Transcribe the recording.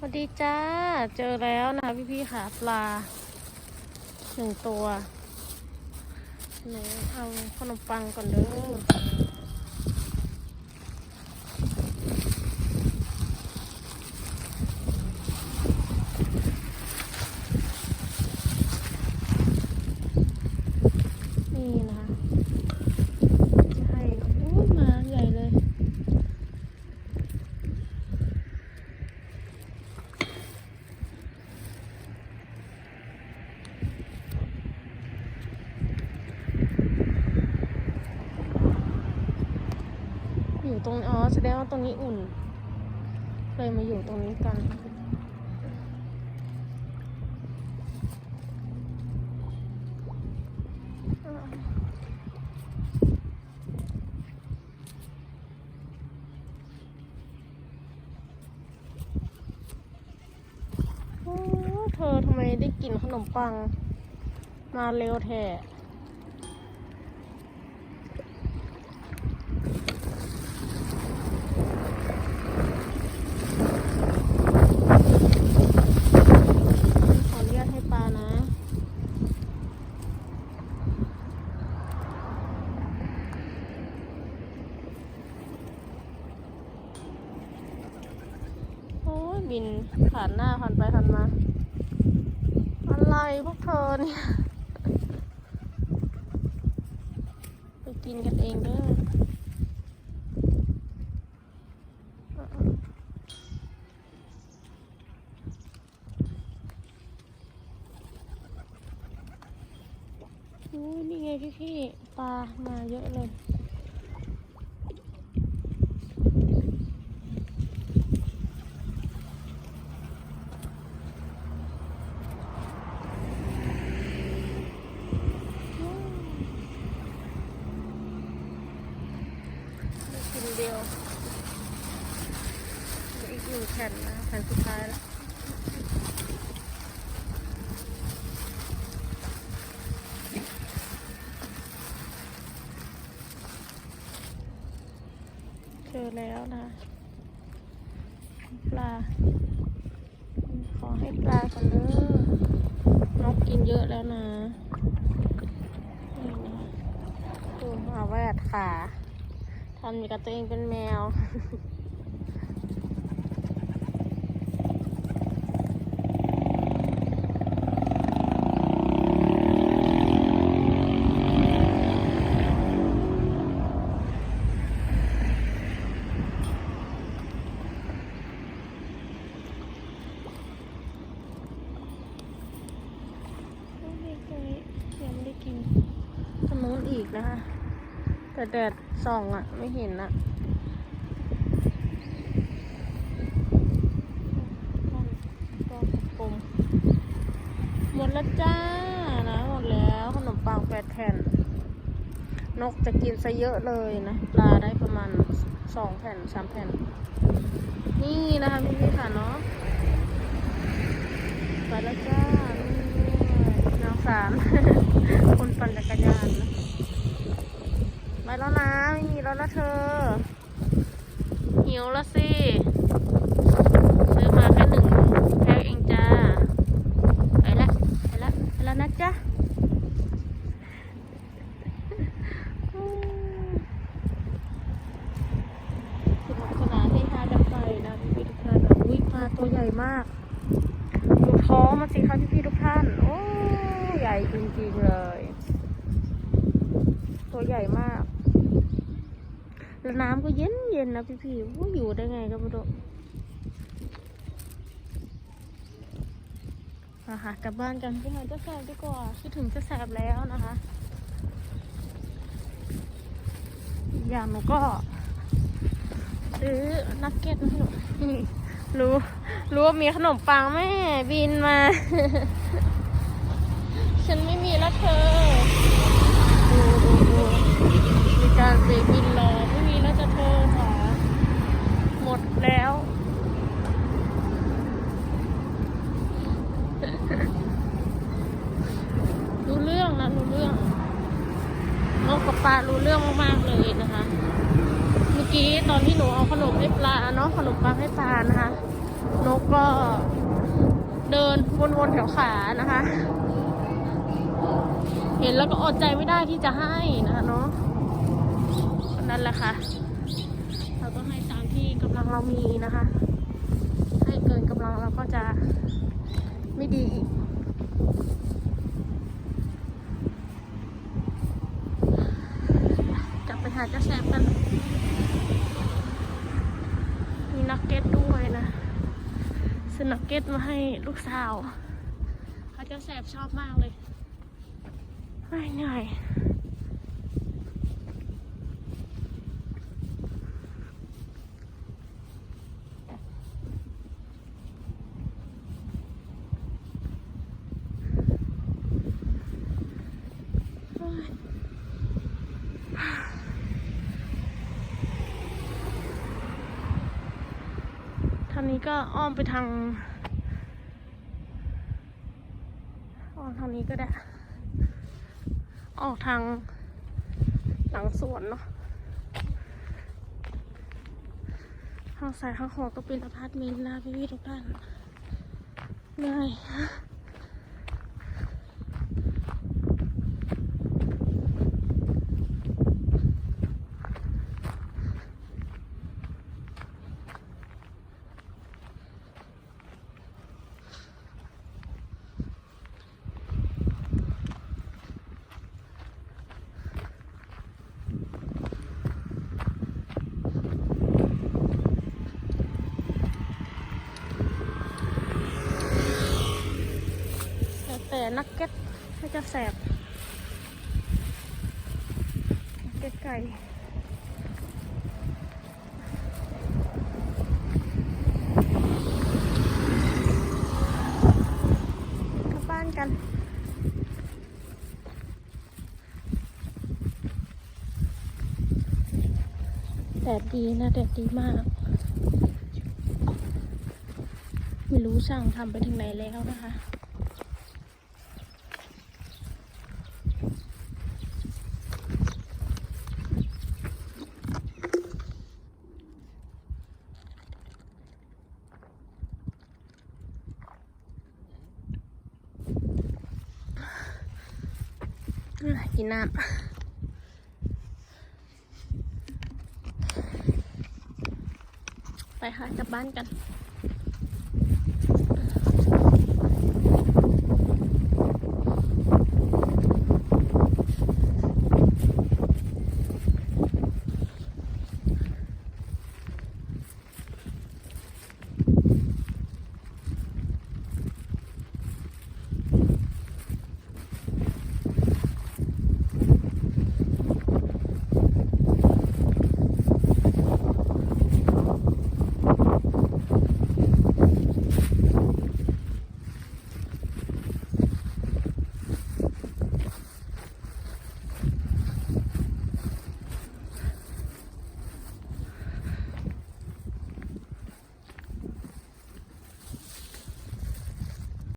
สวัสดีจ้า เจอแล้วนะพี่พี่ๆค่ะปลาหนึ่งตัว หนูเอาขนมปังก่อนเด้อนี่นะคะจะให้โอ้ยมาใหญ่เลย อยู่ตรงอ๋อแสดงว่าตรงนี้อุ่น เลยมาอยู่ตรงนี้กันเธอทำไมได้กลิ่นขนมปัง มาเร็วแท้ ขออนุญาตให้ปลานะ โอ้ย บินผ่านหน้าผ่านไปผ่านมา อะไรพวกเธอเนี่ย ไปกินกันเองเด้อโอ้ยนี่ไงพี่พี่ๆปลามาเยอะเลย กิน เดียวอีกหนึ่งแผ่นนะแผ่นสุดท้ายแล้วเจอแล้วนะ ปลา ขอให้ปลาก่อนเด้อนกกินเยอะแล้วนะนี่ดูมาแวดขา ทำอย่างกับตัวเองเป็นแมว ไม่ได้เคยยังไม่ได้กินตรงนู้นอีกนะคะ แต่แดดส่องอะไม่เห็นอะกลมหมดแล้วจ้านะ หมดแล้วขนมปังแปดแผ่น นกจะกินซะเยอะเลยนะ ปลาได้ประมาณสองแผ่นสามแผ่น นี่นะคะพี่พี่ๆค่ะเนาะไปแล้วจ้านี่น้องสาม คนปั่นจักรยานนะ ไปแล้วนะ ไม่มี แล้วนะเธอ หิวแล้วสิ ซื้อมาแค่หนึ่งแพ็คเองจ้า ไปละ ไปละ ไปแล้วนะจ๊ะสนุกสนานให้ฮากันไปนะพี่พี่ๆทุกท่านอุ้ยปลาตัวใหญ่มากดูท้องมันสิคะพี่พี่ๆทุกท่าน โอ้ ใหญ่จริงๆเลย ตัวใหญ่มาก แล้วน้ำก็เย็นเย็นนะพี่ๆว่าอยู่ได้ไงก็ไม่รู้อะคะกลับบ้านกันไปหาเจ้าแสบดีกว่าคิดถึงจ้าแสบแล้วนะคะอย่างหนูก็ซื้อนักเก็ตมาให้หนูรู้ รู้ว่ามีขนมปังแม่บินมา ฉันไม่มีแล้วเธอ มีการเบรกบินรอไม่มีแล้วจะเธอค่ะหมดแล้ว รู้เรื่องนะรู้เรื่องนกกับปลารู้เรื่องมากๆเลยนะคะ เมื่อกี้ตอนที่หนูเอาขนมให้ปลาเนาะขนมปังให้ปลานะคะ นกก็เดินวนๆแถวขานะคะ ห็นแล้วก็อดใจไม่ได้ที่จะให้นะคะเนาะนั่นแหละค่ะ เราต้องให้ตามที่กำลังเรามีนะคะ ให้เกินกำลังเราก็จะไม่ดีอีกกลับไปหาเจ้าแสบกัน มีนักเก็ตด้วยนะซื้อนักเก็ตมาให้ลูกสาวเขาเจ้าแสบชอบมากเลย เหนื่อยทางนี้ก็อ้อมไปทาง อ้อมทางนี้ก็ได้ ออกทางหลังสวนเนาะทางสายข้างขวาก็เป็นอพาร์ตเมนต์นะพี่ๆทุกท่านเหนื่อย นักเก็ตให้จะแสบนักเก็ตไก่กลับบ้านกันแดดดีนะแดดดีมาก ไม่รู้ช่างทำไปถึงไหนแล้วนะคะอะ กินน้ำไปค่ะกลับบ้านกัน